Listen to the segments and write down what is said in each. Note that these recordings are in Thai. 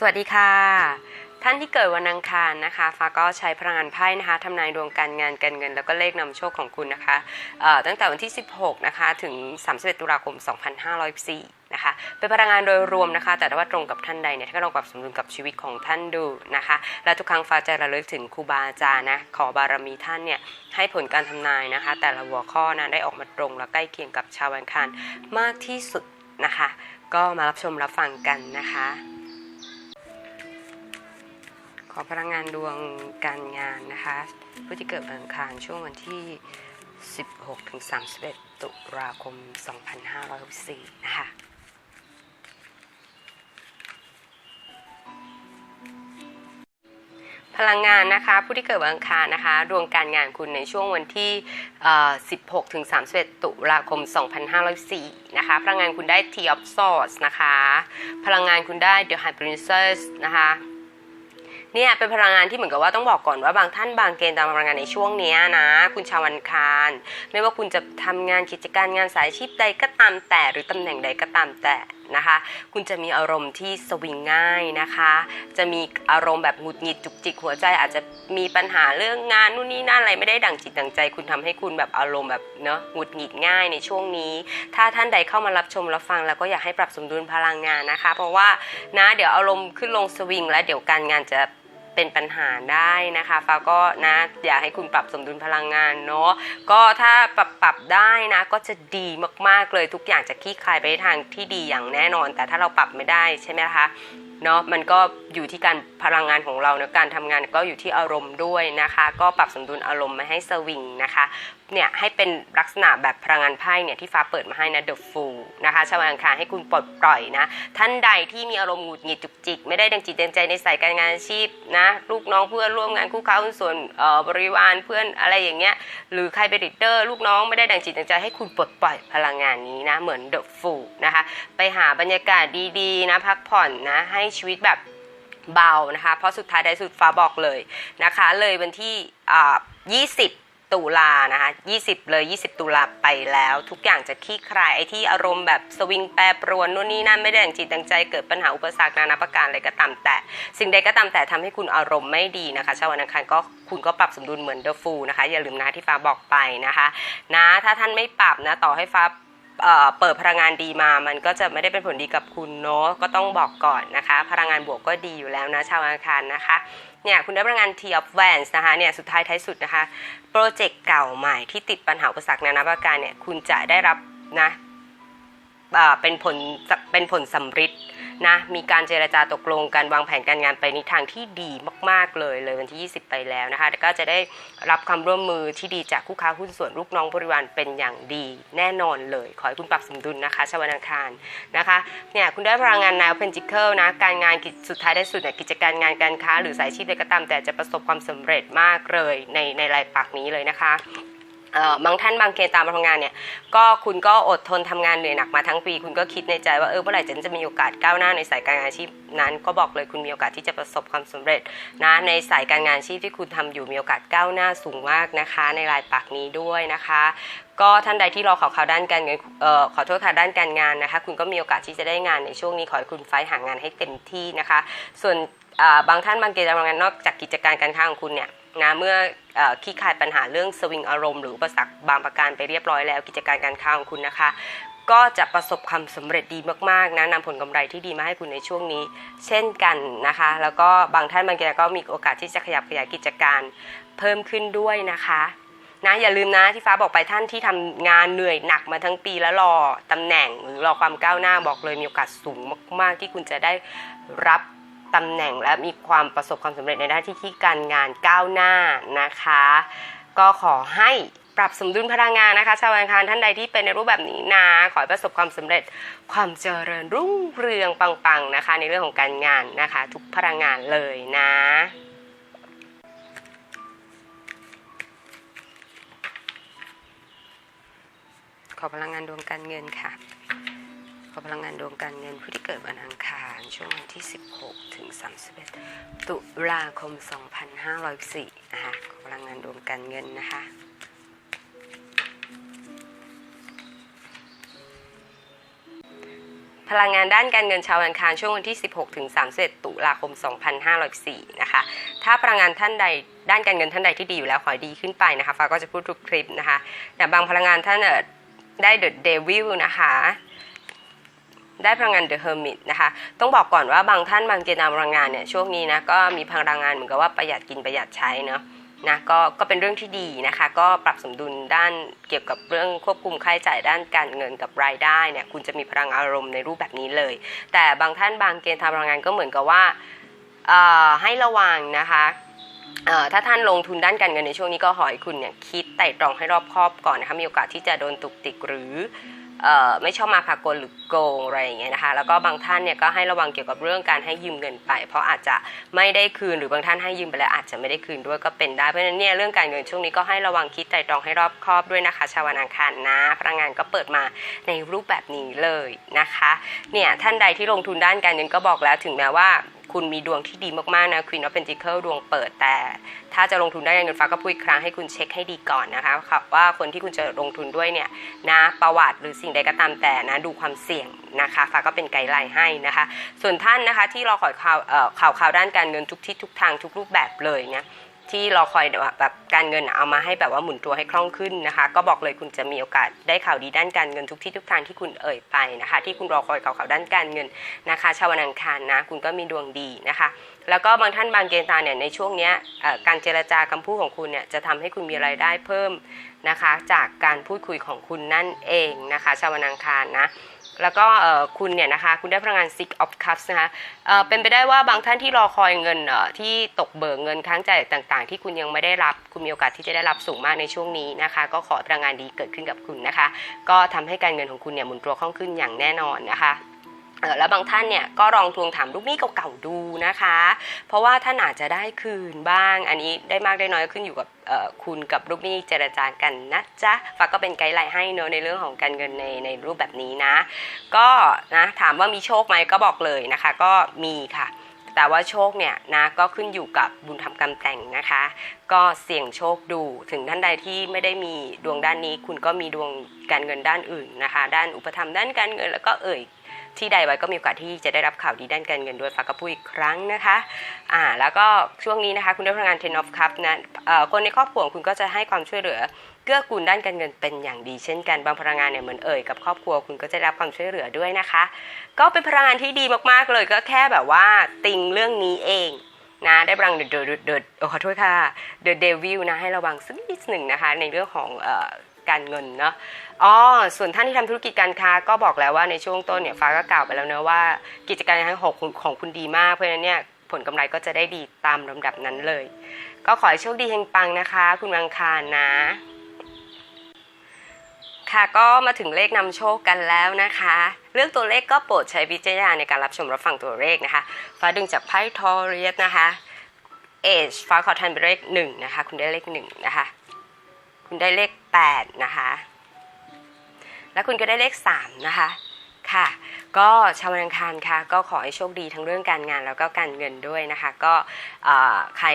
สวัสดีค่ะ ท่านที่เกิดวันอังคารนะคะฟ้าก็ใช้พลังงานไพ่นะคะทำนายดวงการงานการเงิน แล้วก็เลขนำโชคของคุณนะคะตั้งแต่วันที่ 16นะคะถึง 31 ตุลาคม 2504นะคะเป็นพลังงานโดยรวมนะคะ แต่ถ้าว่าตรงกับท่านใดเนี่ยท่านก็ลองปรับสมดุลกับชีวิตของท่านดูนะคะ และทุกครั้งฟ้าจะระลึกถึงครูบาอาจารย์นะขอบารมีท่านเนี่ยให้ผลการทำนายนะคะ แต่ละหัวข้อนะได้ออกมาตรงและใกล้เคียงกับชาวอังคารมากที่สุดนะคะ ก็มารับชมรับฟังกันนะคะ อพลังงานดวงการงานนะคะผู้ที่เกิดวันอังคารช่วงวันที่ 16ถึง31 ตุลาคม 2564 นะคะพลังงานนะคะผู้ที่เกิดวันอังคารนะคะดวงการงานคุณในช่วงวันที่ 16ถึง31 ตุลาคม 2504นะคะพลังงานคุณได้ T of Swords นะคะ พลังงานคุณได้ The High Princess นะคะ เนี่ยเป็นพลังงานที่เหมือนกับว่าต้องบอกก่อนว่าบางท่านบางเกณฑ์ตามพลังงานในช่วงนี้นะ คุณชาววันคารไม่ว่าคุณจะทำงานกิจการงานสายชีพใดก็ตามแต่หรือตำแหน่งใดก็ตามแต่นะคะ คุณจะมีอารมณ์ที่สวิงง่ายนะคะ จะมีอารมณ์แบบหงุดหงิดจุกจิกหัวใจ อาจจะมีปัญหาเรื่องงานนู่นนี่นั่นอะไรไม่ได้ดั่งจิตดั่งใจ คุณทำให้คุณแบบอารมณ์แบบเนาะหงุดหงิดง่ายในช่วงนี้ ถ้าท่านใดเข้ามารับชมรับฟัง แล้วก็อยากให้ปรับสมดุลพลังงานนะคะ เพราะว่านะเดี๋ยวอารมณ์ขึ้นลงสวิงแล้วเดี๋ยวการงานจะ เป็นปัญหาได้นะคะฟ้าก็นะอยากให้คุณปรับสมดุลพลังงานเนาะก็ถ้าปรับปรับได้นะก็จะดีมากๆเลยทุกอย่างจะคลี่คลายไปในทางที่ดีอย่างแน่นอน แต่ถ้าเราปรับไม่ได้ใช่ไหมคะเนาะมันก็อยู่ที่การพลังงานของเราเนะการทำงานก็อยู่ที่อารมณ์ด้วยนะคะ ก็ปรับสมดุลอารมณ์มาให้สวิงนะคะ เนี่ยให้เป็นลักษณะแบบพลังงานไพ่เนี่ยที่ฟ้าเปิดมาให้นะ The Fool นะคะชาวอังคารให้คุณปลดปล่อยนะ ท่านใดที่มีอารมณ์หงุดหงิดจุกจิก ไม่ได้ดังจิตดังใจในสายการงานอาชีพนะลูกน้องเพื่อนร่วมงานคู่ค้าหุ้นส่วนบริวารเพื่อนอะไรอย่างเงี้ยหรือใครเป็นลีดเดอร์ลูกน้องไม่ได้ดังจิตดังใจให้คุณปลดปล่อยพลังงานนี้นะเหมือน The Fool นะคะไปหาบรรยากาศดีๆนะพักผ่อนนะให้ชีวิตแบบเบานะคะเพราะสุดท้ายได้สุดฟ้าบอกเลยนะคะเลยวันที่อ่า20 ตุลานะคะ20 เลย 20 ตุลาไปแล้ว ทุกอย่างจะคลี่คลายไอ้ที่อารมณ์แบบสวิงแปรปรวนนู่นนี่นั่นไม่ได้ดังจิตดังใจเกิดปัญหาอุปสรรคนานาประการอะไรก็ตามแต่ สิ่งใดก็ตามแต่ทำให้คุณอารมณ์ไม่ดีนะคะชาววันอังคารก็คุณก็ปรับสมดุลเหมือนเดอะฟูนะคะอย่าลืมนะที่ฟ้าบอกไปนะคะนะถ้าท่านไม่ปรับนะต่อให้ฟ้า เอ่อเปิดพลังงานดีมา มันก็จะไม่ได้เป็นผลดีกับคุณเนาะ ก็ต้องบอกก่อนนะคะ พลังงานบวกก็ดีอยู่แล้วนะชาวอังคารนะคะ เนี่ยคุณได้พลังงาน T of Wands นะคะเนี่ยสุดท้ายท้ายสุดนะคะ โปรเจกต์เก่าใหม่ที่ติดปัญหาอุปสรรคนานาประการเนี่ยคุณจะได้รับนะเอ่อเป็นผลเป็นผลสำฤทธิ์ นะมีการเจรจาตกลงการวางแผนการงานไปในทางที่ดีมาก ๆ เลยเลยวันที่ 20 ไปแล้วนะคะแล้วก็จะได้รับความร่วมมือที่ดีจากคู่ค้าหุ้นส่วนลูกน้องบริวารเป็นอย่างดีแน่นอนเลย ขอให้คุณปรับสมดุลนะคะชาวนอังคารนะคะเนี่ยคุณได้พลังงานแนวเพนจิเคิลนะการงานกิจสุดท้ายได้สุดเนี่ยกิจการงานการค้า หรือสายชีพใดก็ตามแต่จะประสบความสำเร็จมากเลยในในรายปักนี้เลยนะคะ บางท่านบางเกณฑ์ตามมาทำงานเนี่ยก็คุณก็อดทนทำงานเหนื่อยหนักมาทั้งปี คุณก็คิดในใจว่าเออเมื่อไหร่ฉันจะมีโอกาสก้าวหน้าในสายการงานอาชีพนั้น ก็บอกเลยคุณมีโอกาสที่จะประสบความสำเร็จนะในสายการงานอาชีพที่คุณทำอยู่มีโอกาสก้าวหน้าสูงมากนะคะ ในรายปักนี้ด้วยนะคะ ก็ท่านใดที่รอข่าวข่าวด้านการเงินเอ่อขอโทษค่ะด้านการงานนะคะ คุณก็มีโอกาสที่จะได้งานในช่วงนี้ขอให้คุณไฟหางานให้เต็มที่นะคะ ส่วนบางท่านบางเกณฑ์ตามงานนอกจากกิจการการค้าของคุณเนี่ย นะเมื่ออคลี่คลายปัญหาเรื่องสวิงอารมณ์หรืออุปสรรคบางประการไปเรียบร้อยแล้วกิจการการค้าของคุณนะคะ ก็จะประสบความสำเร็จดีมากๆนะนำผลกำไรที่ดีมาให้คุณในช่วงนี้ เช่นกันนะคะ แล้วก็บางท่านบางเกก็มีโอกาสที่จะขยับขยายกิจการเพิ่มขึ้นด้วยนะคะนะอย่าลืมนะที่ฟ้าบอกไปท่านที่ทำงานเหนื่อยหนักมาทั้งปีแล้วรอตำแหน่งหรือรอความก้าวหน้าบอกเลยมีโอกาสสูงมาก ๆ ที่คุณจะได้รับ ตำแหน่งและมีความประสบความสำเร็จในหน้าที่ที่การงานก้าวหน้านะคะ ก็ขอให้ปรับสมดุลพลังงานนะคะ ชาวอังคารท่านใดที่เป็นในรูปแบบนี้นะ ขอให้ประสบความสำเร็จความเจริญรุ่งเรืองปังๆนะคะ ในเรื่องของการงานนะคะ ทุกพลังงานเลยนะขอพลังงานดวงการเงินค่ะ ขอพลังงานดวงการเงินผู้ที่เกิดวันอังคาร ช่วงวันที่ 16 ถึง 31 ตุลาคม 2504นะคะขอพลังงานดวงการเงินนะคะพลังงานด้านการเงินชาวอังคารช่วงวันที่ 16ถึง31ตุลาคม 2504นะคะ ถ้าพลังงานท่านใดด้านการเงินท่านใดที่ดีอยู่แล้วขอให้ดีขึ้นไปนะคะฟ้าก็จะพูดทุกคลิปนะคะ แต่บางพลังงานท่านได้เดอะเดวิลนะคะ ได้พลังงานเดอะเฮอร์มิตนะคะ ต้องบอกก่อนว่าบางท่านบางเจนาพลังงานเนี่ยช่วงนี้นะก็มีพลังงานเหมือนกับว่าประหยัดกินประหยัดใช้เนาะนะก็ก็เป็นเรื่องที่ดีนะคะ ก็ปรับสมดุลด้านเกี่ยวกับเรื่องควบคุมค่าใช้จ่ายด้านการเงินกับรายได้เนี่ยคุณจะมีพลังอารมณ์ในรูปแบบนี้เลย แต่บางท่านบางเกณฑ์ทำพลังงานก็เหมือนกับว่าให้ระวังนะคะถ้าท่านลงทุนด้านการเงินในช่วงนี้ก็ขอให้คุณเนี่ยคิดไต่ตรองให้รอบคอบก่อนนะคะมีโอกาสที่จะโดนตุกติกหรือ ไม่ชอบมาพากลหรือโกงอะไรอย่างเงี้ยนะคะแล้วก็บางท่านเนี่ยก็ให้ระวังเกี่ยวกับเรื่องการให้ยืมเงินไป เพราะอาจจะไม่ได้คืนหรือบางท่านให้ยืมไปแล้วอาจจะไม่ได้คืนด้วยก็เป็นได้เพราะฉะนั้นเนี่ยเรื่องการเงินช่วงนี้ก็ให้ระวังคิดไต่ตรองให้รอบคอบด้วยนะคะ ชาวนอังคารนะพลังงานก็เปิดมาในรูปแบบนี้เลยนะคะเนี่ยท่านใดที่ลงทุนด้านการเงินก็บอกแล้วถึงแม้ว่า คุณมีดวงที่ดีมากๆนะ Queen of Pentacle ดวงเปิดแต่ ถ้าจะลงทุนได้เงินฟ้าก็พูดอีกครั้งให้คุณเช็คให้ดีก่อนนะคะครับว่าคนที่คุณจะลงทุนด้วยเนี่ยนะประวัติหรือสิ่งใดก็ตามแต่นะดูความเสี่ยงนะคะฟ้าก็เป็นไกด์ไลน์ให้นะคะ ส่วนท่านนะคะที่รอคอยข่าวเอ่อข่าวข่าวด้านการเงินทุกทิศทุกทางทุกรูปแบบเลยเนี่ย ที่รอคอยแบบการเงินเอามาให้แบบว่าหมุนตัวให้คล่องขึ้นนะคะ ก็บอกเลยคุณจะมีโอกาสได้ข่าวดีด้านการเงินทุกที่ทุกทางที่คุณเอ่ยไปนะคะ ที่คุณรอคอยข่าวข่าวด้านการเงินนะคะชาวนังคารนะคุณก็มีดวงดีนะคะ แล้วก็บางท่านบางเกณฑ์ตาเนี่ยในช่วงนี้การเจรจาคำพูดของคุณเนี่ยจะทำให้คุณมีรายได้เพิ่มนะคะ จากการพูดคุยของคุณนั่นเองนะคะ ชาวนังคารนะ แล้วก็คุณเนี่ยนะคะคุณได้พลังงาน Six of Cups นะคะเเป็นไปได้ว่าบางท่านที่รอคอยเงินที่ตกเบิกเงินค้างจ่ายต่างๆ ที่คุณยังไม่ได้รับคุณมีโอกาสที่จะได้รับสูงมากในช่วงนี้นะคะ ก็ขอพลังงานดีเกิดขึ้นกับคุณนะคะ ก็ทำให้การเงินของคุณเนี่ยหมุนตัวคล่องขึ้นอย่างแน่นอนนะคะ แล้วบางท่านเนี่ยก็ลองทวงถามลูกหนี้เก่าๆดูนะคะ เพราะว่าท่านอาจจะได้คืนบ้าง อันนี้ได้มากได้น้อยขึ้นอยู่กับคุณกับลูกหนี้เจรจากันนะจ๊ะฟ้าก็เป็นไกด์ไลน์ให้เนอะในเรื่องของการเงินในในรูปแบบนี้นะ ก็นะถามว่ามีโชคไหมก็บอกเลยนะคะ ก็มีค่ะ แต่ว่าโชคเนี่ยนะก็ขึ้นอยู่กับบุญทำกรรมแต่งนะคะ ก็เสี่ยงโชคดูถึงท่านใดที่ไม่ได้มีดวงด้านนี้ คุณก็มีดวงการเงินด้านอื่นนะคะ ด้านอุปถัมด้านการเงินแล้วก็เอ่ย ที่ใดไว้ก็มีโอกาสที่จะได้รับข่าวดีด้านการเงินด้วยฝากกระพุ้ยอีกครั้งนะคะอ่าแล้วก็ช่วงนี้นะคะคุณได้พลังงาน Ten of Cups นะคนในครอบครัวคุณก็จะให้ความช่วยเหลือเกื้อกูลด้านการเงินเป็นอย่างดีเช่นกันบางพลังงานเนี่ยเหมือนเอ่ยกับครอบครัวคุณก็จะรับความช่วยเหลือด้วยนะคะ ก็เป็นพลังงานที่ดีมากๆเลยก็แค่แบบว่าติงเรื่องนี้เองนะได้พลังเดอะเดอะเดอะขอโทษค่ะ The Devil นะให้ระวังสักนิดหนึ่งนะคะในเรื่องของ การเงินเนาะอ๋อส่วนท่านที่ทำธุรกิจการค้าก็บอกแล้วว่าในช่วงต้นเนี่ยฟ้าก็กล่าวไปแล้วเนอะว่ากิจการงานของคุณของคุณดีมาก เพราะฉะนั้นเนี่ยผลกำไรก็จะได้ดีตามลำดับนั้นเลย ก็ขอให้โชคดีเฮงปังนะคะ คุณวังคารนะ ค่ะก็มาถึงเลขนำโชคกันแล้วนะคะ เรื่องตัวเลขก็โปรดใช้วิจารณญาณในการรับชมรับฟังตัวเลขนะคะฟ้าดึงจากไพ่ทอเรียสนะคะเอชฟ้าขอทันเป็นเลขหนึ่งนะคะ คุณได้เลขหนึ่งนะคะ คุณได้เลข แปดนะคะ แล้วคุณก็ได้เลข 3 นะคะ ค่ะ ก็ชาววันอังคารค่ะ ก็ขอให้โชคดีทั้งเรื่องการงานแล้วก็การเงินด้วยนะคะ ก็ใคร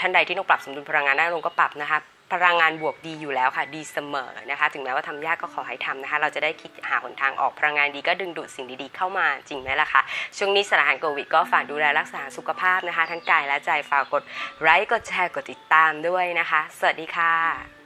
ท่านใดที่ต้องปรับสมดุลพลังงานได้ลงก็ปรับนะคะพลังงานบวกดีอยู่แล้วค่ะ ดีเสมอนะคะ ถึงแม้ว่าทำยากก็ขอให้ทำนะคะ เราจะได้คิดหาหนทางออกพลังงานดีก็ดึงดูดสิ่งดีๆเข้ามาจริงไหมล่ะคะช่วงนี้สถานการณ์โควิดก็ฝากดูแลรักษาสุขภาพนะคะ ทั้งกายและใจฝากกดไลค์กดแชร์กดติดตามด้วยนะคะ สวัสดีค่ะ